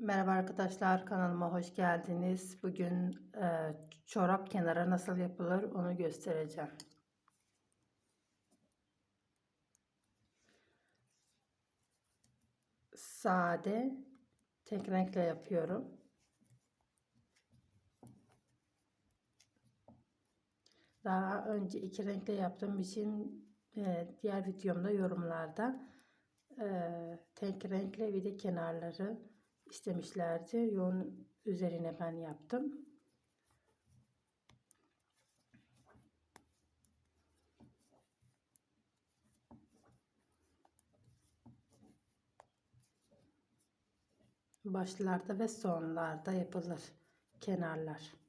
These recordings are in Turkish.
Merhaba arkadaşlar kanalıma hoş geldiniz. Bugün e, çorap kenarı nasıl yapılır onu göstereceğim. Sade tek renkle yapıyorum. Daha önce iki renkle yaptığım için e, diğer videomda yorumlarda e, tek renkle bir de kenarları istemişlerdi. Yoğun üzerine ben yaptım. Başlarda ve sonlarda yapılır kenarlar.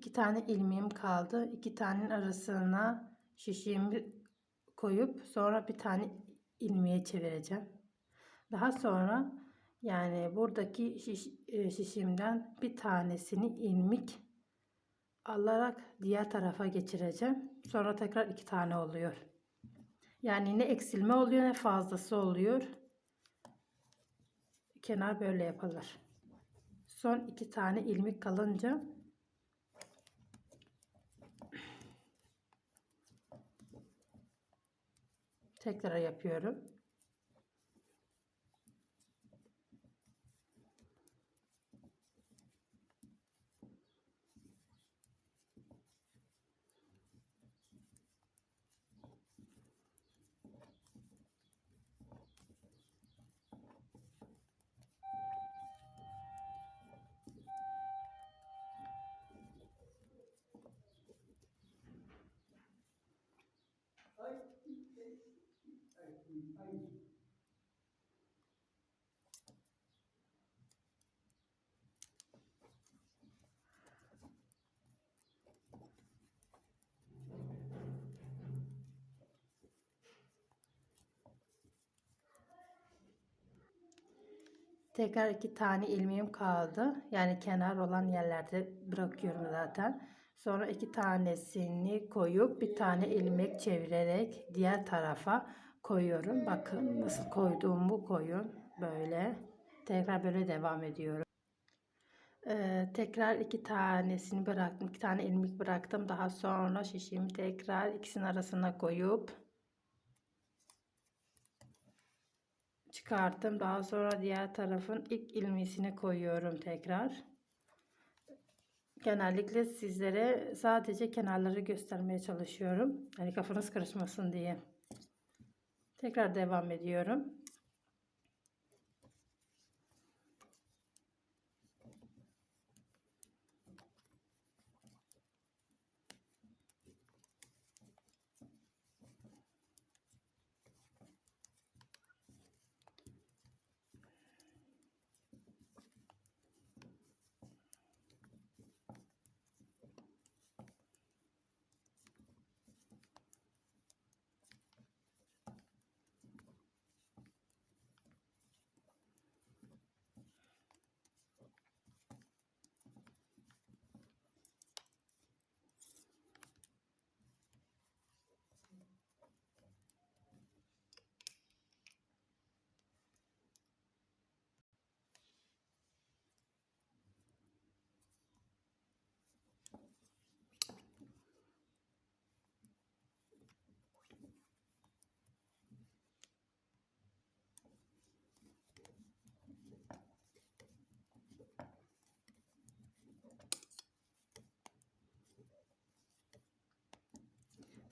İki tane ilmeğim kaldı. İki tanenin arasına şişimi koyup sonra bir tane ilmeğe çevireceğim. Daha sonra yani buradaki şiş, e, şişimden bir tanesini ilmek alarak diğer tarafa geçireceğim. Sonra tekrar iki tane oluyor. Yani ne eksilme oluyor ne fazlası oluyor. Kenar böyle yapılır. Son iki tane ilmek kalınca Tekrar yapıyorum. Tekrar iki tane ilmeğim kaldı. Yani kenar olan yerlerde bırakıyorum zaten. Sonra iki tanesini koyup bir tane ilmek çevirerek diğer tarafa koyuyorum. Bakın nasıl koyduğumu koyun. Böyle. Tekrar böyle devam ediyorum. Ee, tekrar iki tanesini bıraktım. iki tane ilmek bıraktım. Daha sonra şişimi tekrar ikisinin arasına koyup çıkarttım. Daha sonra diğer tarafın ilk ilmeğini koyuyorum tekrar. Genellikle sizlere sadece kenarları göstermeye çalışıyorum. Hani kafanız karışmasın diye. Tekrar devam ediyorum.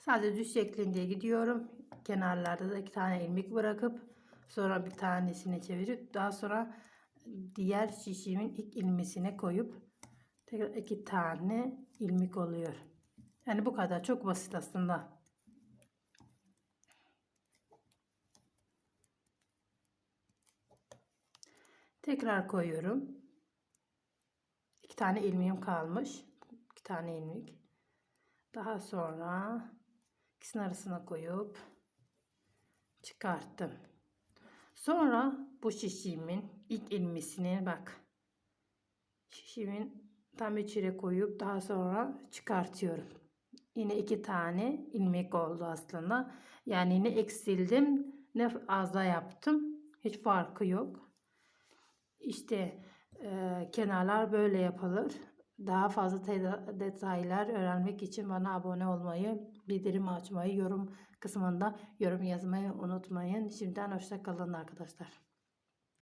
Sadece düz şeklinde gidiyorum. Kenarlarda da iki tane ilmek bırakıp sonra bir tanesini çevirip daha sonra diğer şişimin ilk ilmesine koyup tekrar iki tane ilmek oluyor. Yani bu kadar çok basit aslında. Tekrar koyuyorum. İki tane ilmeğim kalmış. İki tane ilmek. Daha sonra ikisinin arasına koyup çıkarttım. Sonra bu şişimin ilk ilmesini bak. Şişimin tam içine koyup daha sonra çıkartıyorum. Yine iki tane ilmek oldu aslında. Yani ne eksildim ne fazla yaptım. Hiç farkı yok. İşte e, kenarlar böyle yapılır. Daha fazla detaylar öğrenmek için bana abone olmayı, bildirim açmayı, yorum kısmında yorum yazmayı unutmayın. Şimdiden hoşça kalın arkadaşlar.